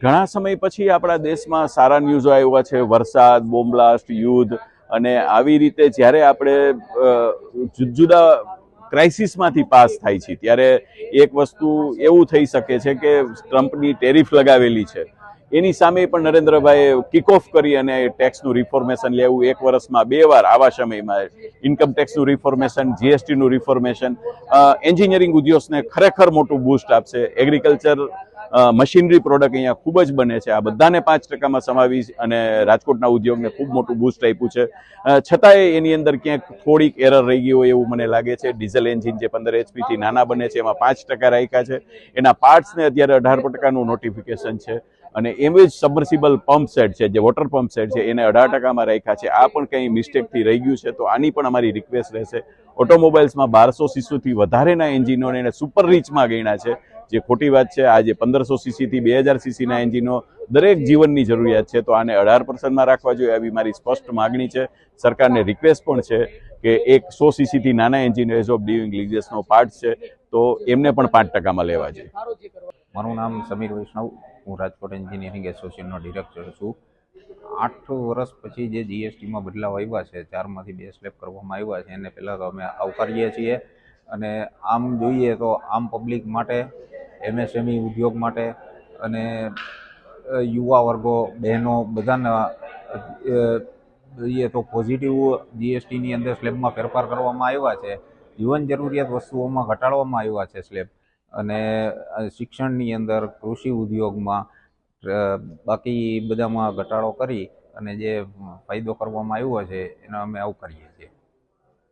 ઘણા સમય પછી આપણા દેશમાં સારા ન્યૂઝો આવ્યા છે. વરસાદ બોમ્બલાસ્ટ યુદ્ધ અને આવી રીતે જ્યારે આપણે જુદા જુદા ક્રાઇસિસમાંથી પાસ થાય છે, ત્યારે એક વસ્તુ એવું થઈ શકે છે કે ટ્રમ્પની ટેરિફ લગાવેલી છે. એની સામે પણ નરેન્દ્રભાઈએ કિક ઓફ કરી અને ટેક્સનું રિફોર્મેશન લેવું. એક વર્ષમાં બે વાર આવા સમયમાં ઇન્કમ ટેક્સનું રિફોર્મેશન જીએસટીનું રિફોર્મેશન એન્જિનિયરિંગ ઉદ્યોગને ખરેખર મોટું બૂસ્ટ આપશે. એગ્રીકલ્ચર મશીનરી પ્રોડક્ટ અહીંયા ખૂબ જ બને છે. આ બધાને પાંચ ટકામાં સમાવી અને રાજકોટના ઉદ્યોગને ખૂબ મોટું બૂસ્ટ આપ્યું છે. છતાંય એની અંદર ક્યાંક થોડીક એરર રહી ગઈ હોય એવું મને લાગે છે. ડીઝલ એન્જિન જે પંદર એચપીથી નાના બને છે, એમાં પાંચ ટકા રાખ્યા છે. એના પાર્ટ્સને અત્યારે અઢાર ટકાનું નોટિફિકેશન છે. અને એમ જ સબમર્સિબલ પંપ સેટ છે, જે વોટર પંપ સેટ છે, એને અઢાર ટકામાં રાખ્યા છે. આ પણ કંઈ મિસ્ટેકથી રહી ગયું છે, તો આની પણ અમારી રિક્વેસ્ટ રહેશે. ઓટોમોબાઈલ્સમાં બારસો સીસુથી વધારેના એન્જિનોને એને સુપર રીચમાં ગણ્યા છે. જે ખોટી વાત છે આજે પંદરસો સીસીથી બે હજાર સીસીના એન્જિનો દરેક જીવનની જરૂરિયાત છે, તો આને અઢાર પર્સન્ટમાં રાખવા જોઈએ આવી મારી સ્પષ્ટ માગણી છે. સરકારને રિક્વેસ્ટ પણ છે કે એક સો સીસીથી નાના એન્જિન એઝ ઓફ ડિવિંગ લીગેસનો પાર્ટ છે, તો એમને પણ પાંચ ટકામાં લેવા જોઈએ. મારું નામ સમીર વૈષ્ણવ, હું રાજકોટ એન્જિનિયરિંગ એસોસિએશનનો ડિરેક્ટર છું. આઠ વર્ષ પછી જે જીએસટીમાં બદલાવ આવ્યા છે ચારમાંથી બે સ્લેબ કરવામાં આવ્યા છે, એને પહેલાં તો અમે આવકારીએ છીએ. અને આમ જોઈએ તો આમ પબ્લિક માટે એમએસએમઈ ઉદ્યોગ માટે અને યુવા વર્ગો, બહેનો બધાના જોઈએ તો પોઝિટિવ જીએસટીની અંદર સ્લેબમાં ફેરફાર કરવામાં આવ્યા છે. જીવન જરૂરિયાત વસ્તુઓમાં ઘટાડવામાં આવ્યા છે સ્લેબ અને શિક્ષણની અંદર, કૃષિ ઉદ્યોગમાં બાકી બધામાં ઘટાડો કરી અને જે ફાયદો કરવામાં આવ્યો છે, એનો અમે આવકારીએ છીએ.